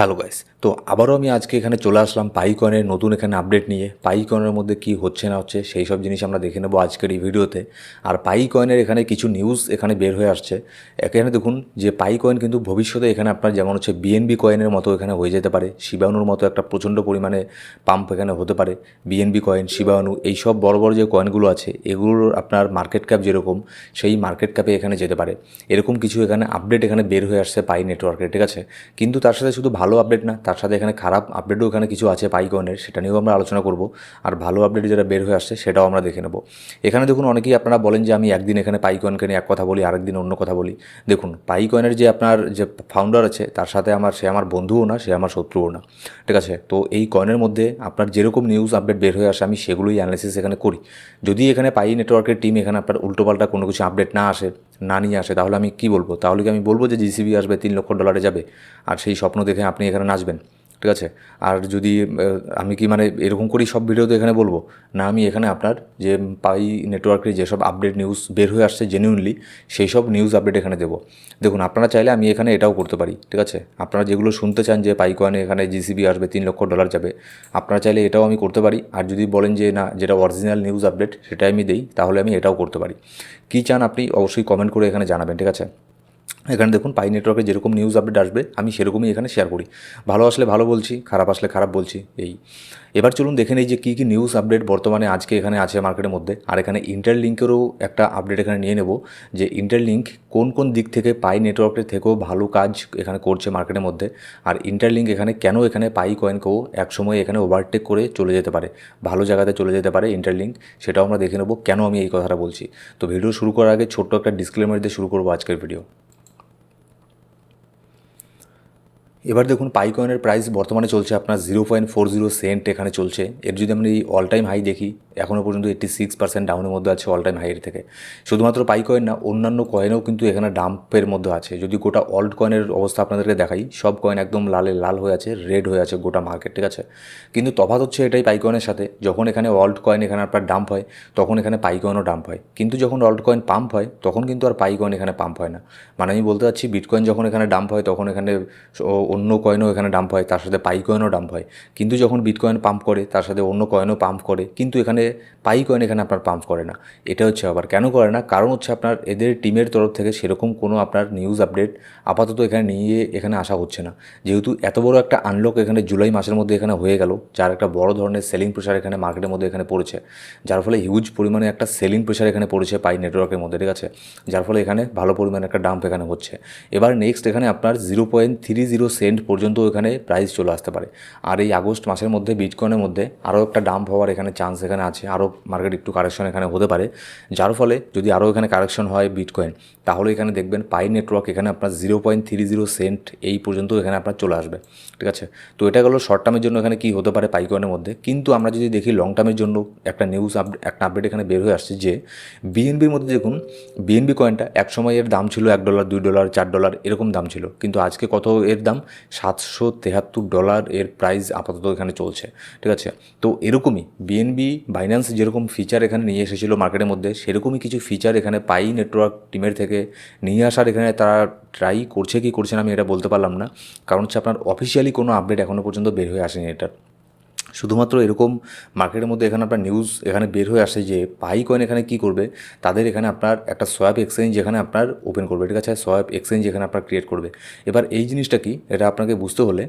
Hello guys তো আবারও আমি আজকে এখানে চলে আসলাম পাই কয়েনের নতুন এখানে আপডেট নিয়ে। পাই কয়েনের মধ্যে কি হচ্ছে না হচ্ছে সেই সব জিনিস আমরা দেখে নেব আজকের এই ভিডিওতে। আর পাই কয়েনের এখানে কিছু নিউজ এখানে বের হয়ে আসছে। এখানে দেখুন যে পাই কয়েন কিন্তু ভবিষ্যতে এখানে আপনার যেমন হচ্ছে বিএনবি কয়েনের মতো এখানে হয়ে যেতে পারে। শিবাণুর মতো একটা প্রচণ্ড পরিমাণে পাম্প এখানে হতে পারে। বিএনবি কয়েন শিবাণু এই সব বড় বড় যে কয়েনগুলো আছে, এগুলোর আপনার মার্কেট ক্যাপ যেরকম, সেই মার্কেট ক্যাপে এখানে যেতে পারে। এরকম কিছু এখানে আপডেট এখানে বের হয়ে আসছে পাই নেটওয়ার্কে ঠিক আছে? কিন্তু তার সাথে শুধু ভালো আপডেট না তার সাথে এখানে খারাপ আপডেটও এখানে কিছু আছে পাই কয়েনের সেটা নিয়েও আমরা আলোচনা করব। আর ভালো আপডেট যেটা বের হয়ে আসছে, সেটাও আমরা দেখে নেব। এখানে দেখুন, অনেকেই আপনারা বলেন যে আমি একদিন এখানে পাই কয়েনকে নিয়ে এক কথা বলি আরেকদিন অন্য কথা বলি। দেখুন পাই কয়েনের যে আপনার যে ফাউন্ডার আছে, তার সাথে আমার, সে আমার বন্ধুও না, সে আমার শত্রুও না। ঠিক আছে? তো এই কয়েনের মধ্যে আপনার যেরকম নিউজ আপডেট বের হয়ে আসে, আমি সেগুলোই অ্যানালিসিস এখানে করি। যদি এখানে পাই নেটওয়ার্কের টিম এখানে আপনার উল্টোপাল্টা কোনো কিছু আপডেট না আসে না নিয়ে আসে, তাহলে আমি কি বলব? তাহলে কি আমি বলব যে জিসিবি আসবে, তিন লক্ষ ডলারে যাবে? আর সেই স্বপ্ন দেখে আপনি এখানে নাচবেন? ঠিক আছে? আর যদি আমি কি মানে এরকম করেই সব ভিডিওতে এখানে বলব? না, আমি এখানে আপনার যে পাই নেটওয়ার্কের যেসব আপডেট নিউজ বের হয়ে আসছে জেনুইনলি সেই সব নিউজ আপডেট এখানে দেবো। দেখুন, আপনারা চাইলে আমি এখানে এটাও করতে পারি, ঠিক আছে? আপনারা যেগুলো শুনতে চান যে পাই কয়েনে এখানে জিসিবি আসবে, তিন লক্ষ ডলার যাবে, আপনারা চাইলে এটাও আমি করতে পারি। আর যদি বলেন যে না, যেটা অরিজিনাল নিউজ আপডেট সেটাই আমি দেই, তাহলে আমি এটাও করতে পারি। কী চান আপনি অবশ্যই কমেন্ট করে এখানে জানাবেন, ঠিক আছে? এখানে দেখুন পাই নেটওয়ার্কে যেরকম নিউজ আপডেট আসবে, আমি সেরকমই এখানে শেয়ার করি। ভালো আসলে ভালো বলছি, খারাপ আসলে খারাপ বলছি, এই। এবার চলুন দেখে নেই যে কী কী নিউজ আপডেট বর্তমানে আজকে এখানে আছে মার্কেটের মধ্যে। আর এখানে ইন্টারলিঙ্কেরও একটা আপডেট এখানে নিয়ে নেব, যে ইন্টারলিঙ্ক কোন কোন দিক থেকে পাই নেটওয়ার্কের থেকেও ভালো কাজ এখানে করছে মার্কেটের মধ্যে, আর ইন্টারলিঙ্ক এখানে কেন এখানে পাই কয়েনকেও একসময় এখানে ওভারটেক করে চলে যেতে পারে, ভালো জায়গাতে চলে যেতে পারে ইন্টারলিঙ্ক সেটাও আমরা দেখে নেব কেন আমি এই কথাটা বলছি। তো ভিডিও শুরু করার আগে ছোট্ট একটা ডিসক্লেমার দিয়ে শুরু করব আজকের ভিডিও এবার দেখুন পাই কয়েনের প্রাইস বর্তমানে চলছে আপনার zero point four zero cent এখানে চলছে। এর যদি আমরা এই অল টাইম হাই দেখি এখনও পর্যন্ত এইট্টি সিক্স পার্সেন্ট ডাউনের মধ্যে আছে অল টাইম হাইয়ের থেকে। শুধুমাত্র পাইকয়েন না, অন্যান্য কয়েনও কিন্তু এখানে ডাম্পের মধ্যে আছে। যদি গোটা অল্ড কয়েনের অবস্থা আপনাদেরকে দেখাই, সব কয়েন একদম লালে, লাল হয়ে আছে রেড হয়ে আছে গোটা মার্কেট ঠিক আছে? কিন্তু তফাত হচ্ছে এটাই পাই কয়েনের সাথে, যখন এখানে অল্ড কয়েন এখানে আপনার ডাম্প হয়, তখন এখানে পাই কয়েনও ডাম্প হয়। কিন্তু যখন অল্ড কয়েন পাম্প হয়, তখন কিন্তু আর পাই কয়েন এখানে পাম্প হয় না। মানে আমি বলতে চাচ্ছি বিটকয়েন যখন এখানে ডাম্প হয়, তখন এখানে অন্য কয়েনও এখানে ডাম্প হয়, তার সাথে পাই কয়েনও ডাম্প হয়। কিন্তু যখন বিটকয়েন পাম্প করে, তার সাথে অন্য কয়েনও পাম্প করে, কিন্তু এখানে পাই কয়েন এখানে আপনার পাম্প করে না। এটা হচ্ছে আবার কেন করে না? কারণ হচ্ছে আপনার এদের টিমের তরফ থেকে সেরকম কোনো আপনার নিউজ আপডেট আপাতত এখানে নিয়ে এখানে আসা হচ্ছে না। যেহেতু এত বড় একটা আনলক এখানে জুলাই মাসের মধ্যে এখানে হয়ে গেল, যার একটা বড় ধরনের সেলিং প্রেশার এখানে মার্কেটের মধ্যে এখানে পড়েছে। যার ফলে হিউজ পরিমাণে একটা সেলিং প্রেশার এখানে পড়েছে পাই নেটওয়ার্কের মধ্যে, ঠিক আছে? যার ফলে এখানে ভালো পরিমাণে একটা ডাম্প এখানে হচ্ছে। এবার নেক্সট এখানে আপনার zero point three zero cent পর্যন্ত এখানে প্রাইস চলে আসতে পারে। আর এই আগস্ট মাসের মধ্যে বিটকয়েনের মধ্যে আরও একটা ডাম্প হওয়ার এখানে চান্স এখানে আছে আরও মার্কেট একটু কারেকশন এখানে হতে পারে। যার ফলে যদি আরও এখানে কারেকশন হয় বিটকয়েন তাহলে এখানে দেখবেন পাই নেটওয়ার্ক এখানে আপনার zero point three zero cent এই পর্যন্ত এখানে আপনার চলে আসবে। ঠিক আছে? তো এটা গেলো শর্ট টার্মের জন্য এখানে কী হতে পারে পাইকয়েনের মধ্যে? কিন্তু আমরা যদি দেখি লং টার্মের জন্য একটা নিউজ একটা আপডেট এখানে বের হয়ে আসছে যে বিএনবির মধ্যে দেখুন বিএনবি কয়েনটা এক সময় এর দাম ছিল এক ডলার দুই ডলার চার ডলার এরকম দাম ছিল। কিন্তু আজকে কত এর দাম? সাতশো তেহাত্তর ডলার এর প্রাইস আপাতত এখানে চলছে, ঠিক আছে? তো এরকমই বিএনবি বাইন্যান্স যেরকম ফিচার এখানে নিয়ে এসেছিল মার্কেটের মধ্যে, সেরকমই কিছু ফিচার এখানে পাই নেটওয়ার্ক টিমের থেকে নিয়ে আসার এখানে তারা ট্রাই করছে কি করছে না আমি এটা বলতে পারলাম না। কারণ হচ্ছে আপনার অফিসিয়ালি কোনো আপডেট এখনও পর্যন্ত বের হয়ে আসেনি এটার শুধুমাত্র এরকম মার্কেটের মধ্যে এখানে আপনার নিউজ এখানে বের হয়ে আসে যে পাই কয়েন এখানে কি করবে, তাদের এখানে আপনার একটা সোয়াপ এক্সচেঞ্জ এখানে আপনার ওপেন করবে, ঠিক আছে? সোয়াপ এক্সচেঞ্জ এখানে আপনার ক্রিয়েট করবে। এবার এই জিনিসটা কি? এটা আপনাকে বুঝতে হলে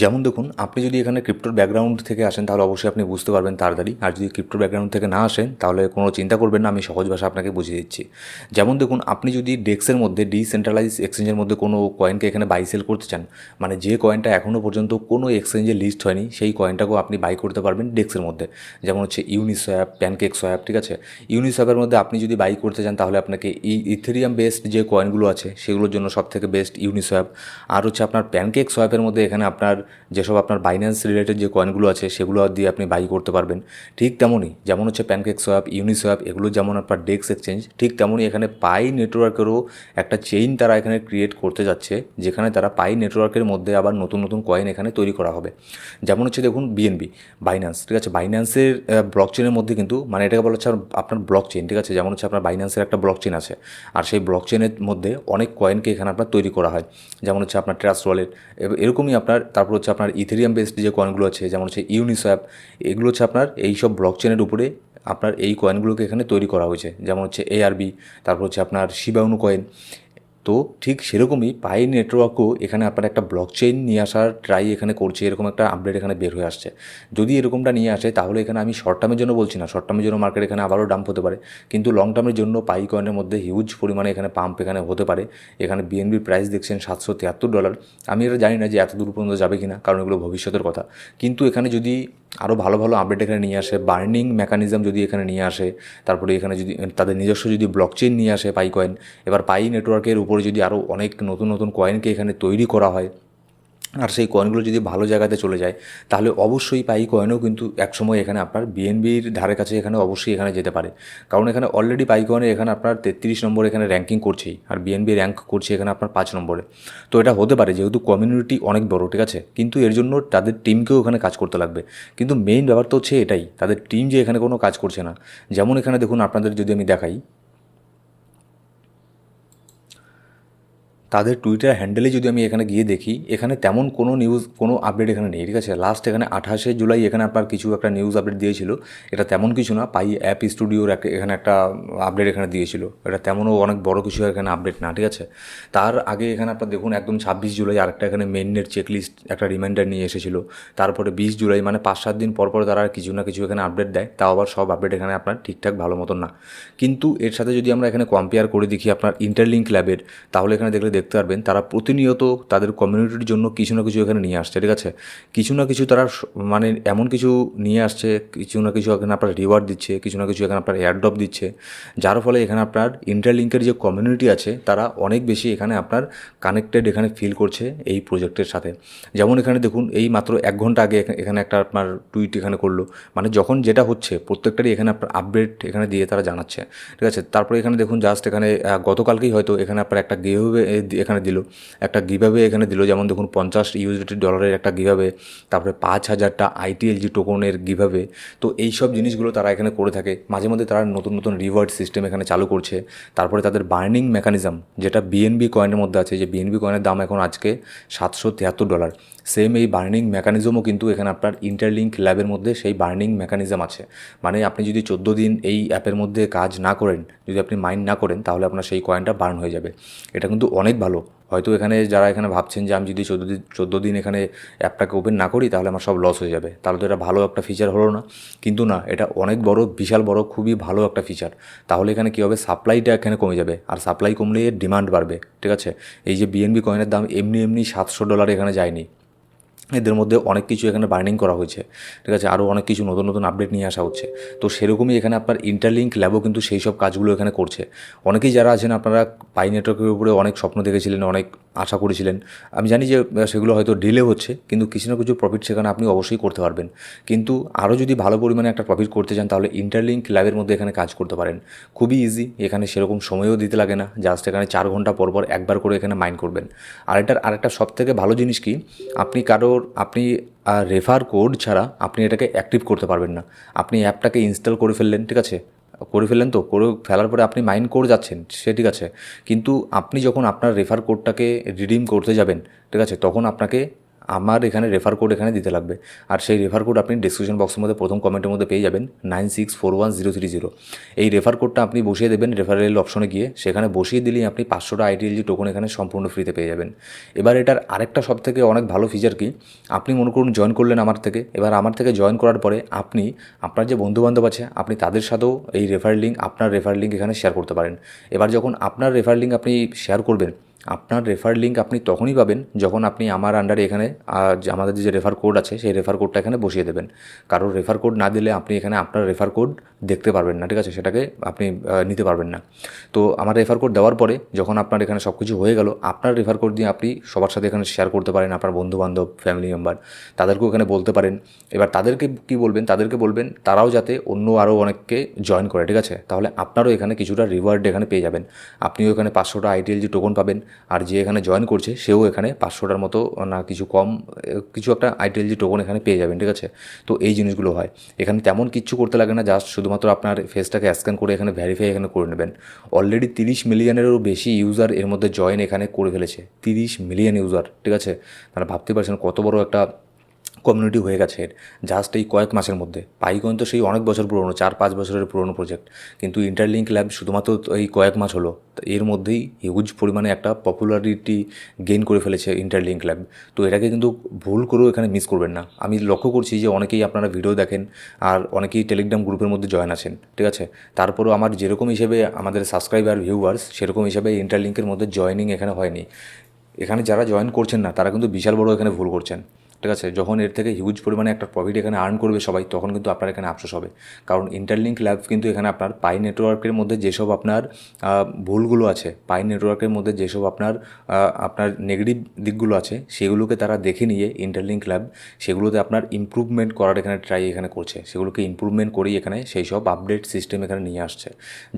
যেমন দেখুন, আপনি যদি এখানে ক্রিপ্টোর ব্যাকগ্রাউন্ড থেকে আসেন, তাহলে অবশ্যই আপনি বুঝতে পারবেন তাড়াতাড়ি। আর যদি ক্রিপ্টোর ব্যাকগ্রাউন্ড থেকে না আসেন, তাহলে কোনো চিন্তা করবেন না, আমি সহজ ভাষা আপনাকে বুঝিয়ে দিচ্ছি। যেমন দেখুন, আপনি যদি ডেক্সের মধ্যে ডিসেন্ট্রালাইজ এক্সচেঞ্জের মধ্যে কোনো কয়েনকে এখানে বাই সেল করতে চান মানে যে কয়েনটা এখনও পর্যন্ত কোনো এক্সচেঞ্জে লিস্ট হয়নি, সেই কয়েনটাকেও আপনি বাই করতে পারবেন ডেক্সের মধ্যে। যেমন হচ্ছে ইউনিসোয়াপ প্যানকেক সোয়াপ ঠিক আছে? ইউনিসোয়াপের মধ্যে আপনি যদি বাই করতে চান, তাহলে আপনাকে এই ইথেরিয়াম বেসড যে কয়েনগুলো আছে, সেগুলোর জন্য সব থেকে বেস্ট ইউনিসোয়াপ আর হচ্ছে আপনার প্যানকেক সোয়াপের মধ্যে এখানে আপনার had যেসব আপনার বাইন্যান্স রিলেটেড যে কয়েনগুলো আছে, সেগুলো দিয়ে আপনি বাই করতে পারবেন। ঠিক তেমনই যেমন হচ্ছে প্যানকেক সোয়াপ ইউনিসোয়াপ এগুলো যেমন আপনার ডেক্স এক্সচেঞ্জ ঠিক তেমনই এখানে পাই নেটওয়ার্কেরও একটা চেইন তারা এখানে ক্রিয়েট করতে যাচ্ছে, যেখানে তারা পাই নেটওয়ার্কের মধ্যে আবার নতুন নতুন কয়েন এখানে তৈরি করা হবে। যেমন হচ্ছে দেখুন বিএনবি বাইন্যান্স ঠিক আছে? বাইন্যান্সের ব্লক চেনের মধ্যে কিন্তু মানে এটাকে বলা হচ্ছে আপনার ব্লক চেন ঠিক আছে? যেমন হচ্ছে আপনার বাইন্যান্সের একটা ব্লক চেন আছে, আর সেই ব্লক চেনের মধ্যে অনেক কয়েনকে এখানে আপনার তৈরি করা হয়। যেমন হচ্ছে আপনার ট্রাস্ট ওয়ালেট এরকমই আপনার, তারপর হচ্ছে আপনার ইথেরিয়াম বেসড যে কয়েনগুলো আছে, যেমন হচ্ছে ইউনিস্যাপ এগুলো হচ্ছে আপনার এই সব ব্লক চেনের উপরে আপনার এই কয়েনগুলোকে এখানে তৈরি করা হয়েছে। যেমন হচ্ছে এআরবি তারপর হচ্ছে আপনার শিবাউনু কয়েন তো ঠিক সেরকমই পাই নেটওয়ার্কও এখানে আপনার একটা ব্লক চেইন নিয়ে আসার ট্রাই এখানে করছে, এরকম একটা আপডেট এখানে বের হয়ে আসছে। যদি এরকমটা নিয়ে আসে, তাহলে এখানে আমি শর্ট টার্মের জন্য বলছি না শর্ট টার্মের জন্য মার্কেট এখানে আবারও ডাম্প হতে পারে। কিন্তু লং টার্মের জন্য পাই কয়েনের মধ্যে হিউজ পরিমাণে এখানে পাম্প এখানে হতে পারে। এখানে বিএনবির প্রাইস দেখছেন সাতশো তিয়াত্তর ডলার আমি এটা জানি না যে এত দূর পর্যন্ত যাবে কিনা, কারণ এগুলো ভবিষ্যতের কথা। কিন্তু এখানে যদি আরও ভালো ভালো আপডেট এখানে নিয়ে আসে বার্নিং মেকানিজম যদি এখানে নিয়ে আসে, তারপরে এখানে যদি, তাদের নিজস্ব যদি ব্লক চেইন নিয়ে আসে পাই কয়েন এবার পাই নেটওয়ার্কের উপরে যদি আরও অনেক নতুন নতুন কয়েনকে এখানে তৈরি করা হয়, আর সেই কয়েনগুলো যদি ভালো জায়গাতে চলে যায়, তাহলে অবশ্যই পাই কয়েনও কিন্তু একসময় এখানে আপনার বিএনবির ধারে কাছে এখানে অবশ্যই এখানে যেতে পারে। কারণ এখানে অলরেডি পাই কয়েনে এখানে আপনার তেত্রিশ নম্বর এখানে র্যাঙ্কিং করছেই, আর বিএনবি র্যাঙ্ক করছে এখানে আপনার পাঁচ নম্বরে। তো এটা হতে পারে, যেহেতু কমিউনিটি অনেক বড়, ঠিক আছে? কিন্তু এর জন্য তাদের টিমকেও এখানে কাজ করতে লাগবে। কিন্তু মেইন ব্যাপার তো হচ্ছে এটাই, তাদের টিম যে এখানে কোনো কাজ করছে না। যেমন এখানে দেখুন আপনাদের যদি আমি দেখাই তাদের টুইটার হ্যান্ডেলে যদি আমি এখানে গিয়ে দেখি, এখানে তেমন কোনো নিউজ কোনো আপডেট এখানে নেই, ঠিক আছে? লাস্ট এখানে আঠাশে জুলাই এখানে আপনার কিছু একটা নিউজ আপডেট দিয়েছিল। এটা তেমন কিছু না, পাই অ্যাপ স্টুডিওর এখানে একটা আপডেট এখানে দিয়েছিল। এটা তেমনও অনেক বড় কিছু এখানে আপডেট না, ঠিক আছে? তার আগে এখানে আপনার দেখুন, একদম ছাব্বিশ জুলাই আরেকটা এখানে মেইনের চেকলিস্ট একটা রিমাইন্ডার নিয়ে এসেছিল। তারপরে বিশ জুলাই মানে পাঁচ সাত দিন পর পর তারা কিছু না কিছু এখানে আপডেট দেয়, তাও আবার সব আপডেট এখানে আপনার ঠিকঠাক ভালো মতন না। কিন্তু এর সাথে যদি আমরা এখানে কম্পেয়ার করে দেখি আপনার ইন্টারলিঙ্ক ল্যাবের তাহলে এখানে দেখলে দেখতে পারবেন, তারা প্রতিনিয়ত তাদের কমিউনিটির জন্য কিছু না কিছু এখানে নিয়ে আসছে, ঠিক আছে? কিছু না কিছু তারা মানে এমন কিছু নিয়ে আসছে, কিছু না কিছু এখানে আপনার রিওয়ার্ড দিচ্ছে, কিছু না কিছু এখানে আপনার এয়ারড্রপ দিচ্ছে, যার ফলে এখানে আপনার ইন্টারলিঙ্কের যে কমিউনিটি আছে, তারা অনেক বেশি এখানে আপনার কানেক্টেড এখানে ফিল করছে এই প্রজেক্টের সাথে। যেমন এখানে দেখুন, এই মাত্র এক ঘণ্টা আগে এখানে একটা আপনার টুইট এখানে করল মানে যখন যেটা হচ্ছে, প্রত্যেকটারই এখানে আপনার আপডেট এখানে দিয়ে তারা জানাচ্ছে, ঠিক আছে? তারপরে এখানে দেখুন জাস্ট এখানে গতকালকেই হয়তো এখানে আপনার একটা গিভওয়ে এখানে দিল। একটা গিভাবে এখানে দিল, যেমন দেখুন পঞ্চাশ ইউএসডি ডলারের একটা গিভাবে তারপরে পাঁচ হাজারটা আইটিএলজি টোকনের গিভাবে তো এই সব জিনিসগুলো তারা এখানে করে থাকে। মাঝে মধ্যে তারা নতুন নতুন রিওয়ার্ড সিস্টেম এখানে চালু করছে। তারপরে তাদের বার্নিং মেকানিজম যেটা বিএনবি কয়েনের মধ্যে আছে, যে বিএনবি কয়েনের দাম এখন আজকে সাতশো তিয়াত্তর ডলার সেম এই বার্নিং মেকানিজমও কিন্তু এখানে আপনার ইন্টারলিঙ্ক ল্যাবের মধ্যে সেই বার্নিং মেকানিজম আছে। মানে আপনি যদি চোদ্দ দিন এই অ্যাপের মধ্যে কাজ না করেন যদি আপনি মাইন্ড না করেন, তাহলে আপনার সেই কয়েনটা বার্ন হয়ে যাবে। এটা কিন্তু অনেক ভালো। হয়তো এখানে যারা এখানে ভাবছেন যে আমি যদি চোদ্দ দিন চোদ্দ দিন এখানে অ্যাপটাকে ওপেন না করি, তাহলে আমার সব লস হয়ে যাবে। তাহলে তো এটা ভালো একটা ফিচার হলো না। কিন্তু না, এটা অনেক বড়, বিশাল বড়, খুবই ভালো একটা ফিচার তাহলে এখানে কী হবে? সাপ্লাইটা এখানে কমে যাবে। আর সাপ্লাই কমলে ডিমান্ড বাড়বে। ঠিক আছে? এই যে বিএনবি কয়েনের দাম এমনি এমনি সাতশো ডলার এখানে যায়নি। এদের মধ্যে অনেক কিছু এখানে বার্নিং করা হয়েছে, ঠিক আছে? আরও অনেক কিছু নতুন নতুন আপডেট নিয়ে আসা হচ্ছে। তো সেরকমই এখানে আপনার ইন্টারলিঙ্ক ল্যাবও কিন্তু সেই সব কাজগুলো এখানে করছে। অনেকেই যারা আছেন, আপনারা পাই নেটওয়ার্কের উপরে অনেক স্বপ্ন দেখেছিলেন, অনেক আশা করেছিলেন। আমি জানি যে সেগুলো হয়তো ডিলে হচ্ছে, কিন্তু কিছু না কিছু প্রফিট সেখানে আপনি অবশ্যই করতে পারবেন। কিন্তু আরও যদি ভালো পরিমাণে একটা প্রফিট করতে চান, তাহলে ইন্টারলিঙ্ক ল্যাবের মধ্যে এখানে কাজ করতে পারেন। খুবই ইজি এখানে সেরকম সময়ও দিতে লাগে না জাস্ট এখানে চার ঘণ্টা পর পর একবার করে এখানে মাইন্ড করবেন। আর এটার আরেকটা সব থেকে ভালো জিনিস কি, আপনি কারোর, আপনি রেফার কোড ছাড়া আপনি এটাকে অ্যাক্টিভ করতে পারবেন না। আপনি অ্যাপটাকে ইনস্টল করে ফেললেন, ঠিক আছে? করে ফেলেন তো? করে ফেলার পরে আপনি মাইন্ড করে যাচ্ছেন, সে ঠিক আছে। কিন্তু আপনি যখন আপনার রেফার কোডটাকে রিডিম করতে যাবেন, ঠিক আছে, তখন আপনাকে আমার এখানে রেফার কোড এখানে দিতে লাগবে। আর সেই রেফার কোড আপনি ডিসক্রিপশন বক্সের মধ্যে, প্রথম কমেন্টের মধ্যে পেয়ে যাবেন nine six four one zero three zero এই রেফার কোডটা আপনি বসিয়ে দেবেন রেফারেল অপশনে গিয়ে। সেখানে বসিয়ে দিলেই আপনি পাঁচশোটা আইটিএলজি টোকন এখানে সম্পূর্ণ ফ্রিতে পেয়ে যাবেন। এবার এটার আরেকটা সব থেকে অনেক ভালো ফিচার কি? আপনি মনে করুন জয়েন করলেন আমার থেকে। এবার আমার থেকে জয়েন করার পরে আপনি, আপনার যে বন্ধুবান্ধব আছে, আপনি তাদের সাথেও এই রেফার লিঙ্ক আপনার রেফার লিঙ্ক এখানে শেয়ার করতে পারেন। এবার যখন আপনার রেফার লিঙ্ক আপনি শেয়ার করবেন আপনার রেফার লিঙ্ক আপনি তখনই পাবেন যখন আপনি আমার আন্ডারে এখানে আমাদের যে রেফার কোড আছে, সেই রেফার কোডটা এখানে বসিয়ে দেবেন। কারোর রেফার কোড না দিলে আপনি এখানে আপনার রেফার কোড দেখতে পারবেন না, ঠিক আছে? সেটাকে আপনি নিতে পারবেন না। তো আমার রেফার কোড দেওয়ার পরে যখন আপনার এখানে সব কিছু হয়ে গেল, আপনার রেফার কোড দিয়ে আপনি সবার সাথে এখানে শেয়ার করতে পারেন, আপনার বন্ধু বান্ধব ফ্যামিলি মেম্বার তাদেরকেও এখানে বলতে পারেন। এবার তাদেরকে কি বলবেন? তাদেরকে বলবেন, তারাও যাতে অন্য আরও অনেককে জয়েন করে, ঠিক আছে? তাহলে আপনারও এখানে কিছুটা রিওয়ার্ড এখানে পেয়ে যাবেন। আপনিও এখানে পাঁচশোটা আইটিএল যে টোকন পাবেন। আর যে এখানে জয়েন করছে, সেও এখানে পাঁচশোটার মতো না কিছু কম কিছু একটা আইটেল যে টোকন এখানে পেয়ে যাবেন, ঠিক আছে? তো এই জিনিসগুলো হয়। এখানে তেমন কিচ্ছু করতে লাগে না জাস্ট শুধুমাত্র আপনার ফেসটাকে স্ক্যান করে এখানে ভ্যারিফাই এখানে করে নেবেন। অলরেডি তিরিশ মিলিয়নেরও বেশি ইউজার এর মধ্যে জয়েন এখানে করে ফেলেছে, তিরিশ মিলিয়ন ইউজার ঠিক আছে? তারা ভাবতে পারছেন কত বড় একটা কমিউনিটি হয়ে গেছে। এর জাস্ট এই কয়েক মাসের মধ্যে। পাইকন তো সেই অনেক বছর পুরনো, চার পাঁচ বছরের পুরনো প্রজেক্ট কিন্তু ইন্টারলিঙ্ক ল্যাব শুধুমাত্র এই কয়েক মাস হলো। এর মধ্যেই হিউজ পরিমাণে একটা পপুলারিটি গেইন করে ফেলেছে ইন্টারলিঙ্ক ল্যাব তো এটাকে কিন্তু ভুল করেও এখানে মিস করবেন না। আমি লক্ষ্য করছি যে অনেকেই আপনারা ভিডিও দেখেন আর অনেকেই টেলিগ্রাম গ্রুপের মধ্যে জয়েন আছেন। ঠিক আছে? তারপরেও আমার যেরকম হিসেবে আমাদের সাবস্ক্রাইবার ভিউয়ার্স সেরকম হিসেবে ইন্টারলিঙ্কের মধ্যে জয়েনিং এখানে হয়নি। এখানে যারা জয়েন করছেন না, তারা কিন্তু বিশাল বড় এখানে ভুল করছেন। ঠিক আছে? যখন এর থেকে হিউজ পরিমাণে একটা প্রফিট এখানে আর্ন করবে সবাই, তখন কিন্তু আপনার এখানে আফসোস হবে। কারণ ইন্টারলিঙ্ক ল্যাব কিন্তু এখানে আপনার পাই নেটওয়ার্কের মধ্যে যেসব আপনার ভুলগুলো আছে পাই নেটওয়ার্কের মধ্যে যেসব আপনার আপনার নেগেটিভ দিকগুলো আছে, সেগুলোকে তারা দেখে নিয়ে ইন্টারলিঙ্ক ল্যাব সেগুলোতে আপনার ইমপ্রুভমেন্ট করার এখানে ট্রাই এখানে করছে। সেগুলোকে ইমপ্রুভমেন্ট করেই এখানে সেই সব আপডেট সিস্টেম এখানে নিয়ে আসছে।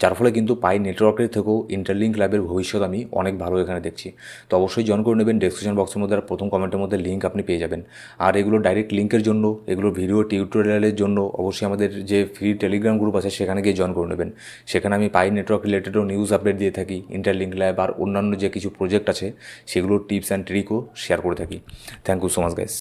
যার ফলে কিন্তু পাই নেটওয়ার্কের থেকেও ইন্টারলিঙ্ক ল্যাবের ভবিষ্যৎ আমি অনেক ভালো এখানে দেখছি। তো অবশ্যই জয়েন করে নেবেন। ডেসক্রিপশন বক্সের মধ্যে প্রথম কমেন্টের মধ্যে লিঙ্ক আপনি পেয়ে যাবেন। আর এগুলো ডাইরেক্ট লিঙ্কের জন্য, এগুলো ভিডিও টিউটোরিয়ালের জন্য অবশ্যই আমাদের যে ফ্রি টেলিগ্রাম গ্রুপ আছে সেখানে গিয়ে জয়েন করে নেবেন। সেখানে আমি পাই নেটওয়ার্ক রিলেটেডও নিউজ আপডেট দিয়ে থাকি ইন্টারলিঙ্ক ল্যাব আর অন্যান্য যে কিছু প্রজেক্ট আছে, সেগুলোর টিপস অ্যান্ড ট্রিকও শেয়ার করে থাকি। Thank you so much guys